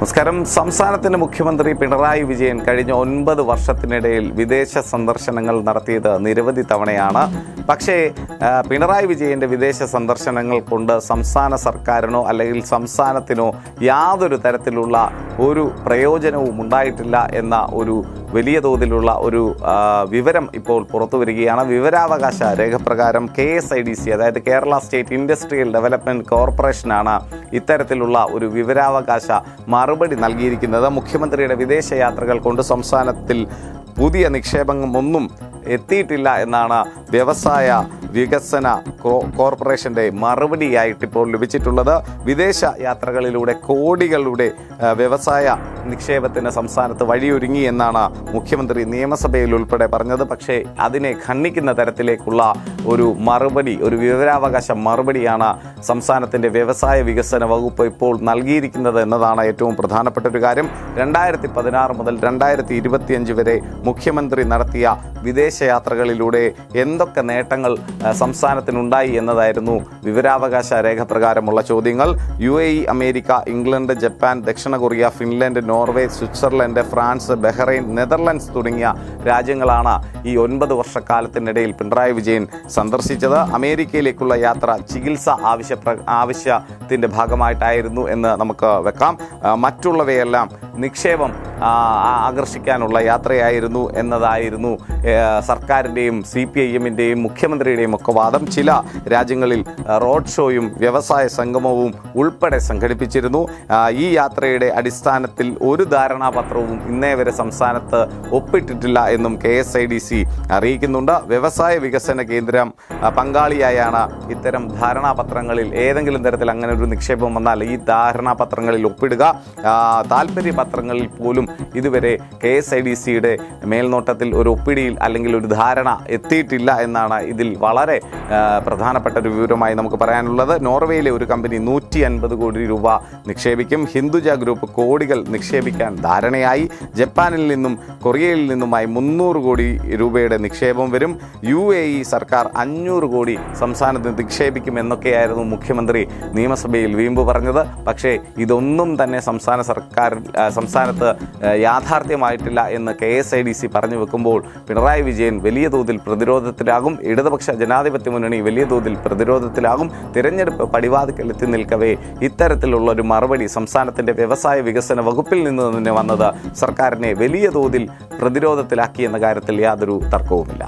നമസ്കാരം. സംസ്ഥാനത്തിന്റെ മുഖ്യമന്ത്രി പിണറായി വിജയൻ കഴിഞ്ഞ ഒൻപത് വർഷത്തിനിടയിൽ വിദേശ സന്ദർശനങ്ങൾ നടത്തിയത് നിരവധി തവണയാണ്. പക്ഷേ പിണറായി വിജയന്റെ വിദേശ സന്ദർശനങ്ങൾ കൊണ്ട് സംസ്ഥാന സർക്കാരിനോ അല്ലെങ്കിൽ സംസ്ഥാനത്തിനോ യാതൊരു തരത്തിലുള്ള ഒരു പ്രയോജനവും ഉണ്ടായിട്ടില്ല എന്ന ഒരു വലിയ തോതിലുള്ള ഒരു വിവരം ഇപ്പോൾ പുറത്തു വരികയാണ്. വിവരാവകാശ രേഖപ്രകാരം K S I D C അതായത് കേരള സ്റ്റേറ്റ് ഇൻഡസ്ട്രിയൽ ഡെവലപ്മെന്റ് കോർപ്പറേഷനാണ് ഇത്തരത്തിലുള്ള ഒരു വിവരാവകാശ മറുപടി നൽകിയിരിക്കുന്നത് മുഖ്യമന്ത്രിയുടെ വിദേശ യാത്രകൾ കൊണ്ട് സംസ്ഥാനത്തിൽ പുതിയ നിക്ഷേപങ്ങളൊന്നും എത്തിയിട്ടില്ല എന്നാണ് വ്യവസായ വികസന കോർപ്പറേഷന്റെ മറുപടിയായിട്ട് ഇപ്പോൾ ലഭിച്ചിട്ടുള്ളത് വിദേശ യാത്രകളിലൂടെ കോടികളുടെ വ്യവസായ നിക്ഷേപത്തിന് സംസ്ഥാനത്ത് വഴിയൊരുങ്ങി എന്നാണ് മുഖ്യമന്ത്രി നിയമസഭയിൽ ഉൾപ്പെടെ പറഞ്ഞത്. പക്ഷേ അതിനെ ഖണ്ഡിക്കുന്ന തരത്തിലേക്കുള്ള ഒരു മറുപടി ഒരു വിവരാവകാശ മറുപടിയാണ് സംസ്ഥാനത്തിന്റെ വ്യവസായ വികസന വകുപ്പ് ഇപ്പോൾ നൽകിയിരിക്കുന്നത് എന്നതാണ് ഏറ്റവും പ്രധാനപ്പെട്ട ഒരു കാര്യം. രണ്ടായിരത്തി പതിനാറ് മുതൽ രണ്ടായിരത്തി ഇരുപത്തിയഞ്ച് വരെ മുഖ്യമന്ത്രി നടത്തിയ വിദേശയാത്രകളിലൂടെ എന്തൊക്കെ നേട്ടങ്ങൾ സംസ്ഥാനത്തിനുണ്ടായി എന്നതായിരുന്നു വിവരാവകാശ രേഖ പ്രകാരമുള്ള ചോദ്യങ്ങൾ. U A E America England Japan ദക്ഷിണ Korea Finland Norway Switzerland France Bahrain Netherlands തുടങ്ങിയ രാജ്യങ്ങളാണ് ഈ ഒൻപത് വർഷക്കാലത്തിനിടയിൽ പിണറായി വിജയൻ സന്ദർശിച്ചത്. അമേരിക്കയിലേക്കുള്ള യാത്ര ചികിത്സ ആവശ്യ ആവശ്യത്തിന്റെ ഭാഗമായിട്ടായിരുന്നു എന്ന് നമുക്ക് വെക്കാം. മറ്റുള്ളവയെല്ലാം നിക്ഷേപം ആകർഷിക്കാനുള്ള യാത്രയായിരുന്നു എന്നതായിരുന്നു സർക്കാരിന്റെയും സി പി ഐ എമ്മിന്റെയും മുഖ്യമന്ത്രിയുടെയും ഒക്കെ വാദം ചില രാജ്യങ്ങളിൽ റോഡ് ഷോയും വ്യവസായ സംഗമവും ഉൾപ്പെടെ സംഘടിപ്പിച്ചിരുന്നു. ഈ യാത്രയുടെ അടിസ്ഥാനത്തിൽ ഒരു ധാരണാപത്രവും ഇന്നേ വരെ സംസ്ഥാനത്ത് ഒപ്പിട്ടിട്ടില്ല എന്നും K S I D C അറിയിക്കുന്നുണ്ട്. വ്യവസായ വികസന കേന്ദ്രം പങ്കാളിയായാണ് ഇത്തരം ധാരണാപത്രങ്ങളിൽ ഏതെങ്കിലും തരത്തിൽ അങ്ങനെ ഒരു നിക്ഷേപം വന്നാൽ ഈ ധാരണാപത്രങ്ങളിൽ ഒപ്പിടുക. ആ, താല്പര്യ പത്രങ്ങളിൽ പോലും ഇതുവരെ കെ എസ് ഐ ഡി സിയുടെ മേൽനോട്ടത്തിൽ ഒരു ഒപ്പിടിയിൽ അല്ലെങ്കിൽ ഒരു ധാരണ എത്തിയിട്ടില്ല എന്നാണ് ഇതിൽ വളരെ ആ, പ്രധാനപ്പെട്ട ഒരു വിവരമായി നമുക്ക് പറയാനുള്ളത്. നോർവേയിലെ ഒരു കമ്പനി നൂറ്റി അൻപത് കോടി രൂപ നിക്ഷേപിക്കും. ഹിന്ദുജ ഗ്രൂപ്പ് കോടികൾ നിക്ഷേപിക്കാൻ ധാരണയായി. ജപ്പാനിൽ നിന്നും കൊറിയയിൽ നിന്നുമായി മുന്നൂറ് കോടി രൂപയുടെ നിക്ഷേപം വരും. യു എ ഇ സർക്കാർ അഞ്ഞൂറ് കോടി സംസ്ഥാനത്ത് നിക്ഷേപിക്കും എന്നൊക്കെയായിരുന്നു മുഖ്യമന്ത്രി നിയമസഭയിൽ വീമ്പ് പറഞ്ഞത്. പക്ഷേ ഇതൊന്നും തന്നെ സംസ്ഥാന സർക്കാർ സംസ്ഥാനത്ത് യാഥാർത്ഥ്യമായിട്ടില്ല എന്ന് K S I D C പറഞ്ഞു വെക്കുമ്പോൾ പിണറായി വിജയൻ വലിയ തോതിൽ പ്രതിരോധത്തിലാകും. ഇടതുപക്ഷ ജനാധിപത്യ മുന്നണി വലിയ തോതിൽ പ്രതിരോധത്തിലാകും. തിരഞ്ഞെടുപ്പ് പടിവാതിക്കൽ എത്തി നിൽക്കവേ. ഇത്തരത്തിലുള്ള ഒരു മറുപടി സംസ്ഥാനത്തിന്റെ വ്യവസായ വികസന വകുപ്പിൽ നിന്ന് തന്നെ വന്നത് സർക്കാരിനെ വലിയ തോതിൽ പ്രതിരോധത്തിലാക്കി എന്ന കാര്യത്തിൽ യാതൊരു തർക്കവുമില്ല.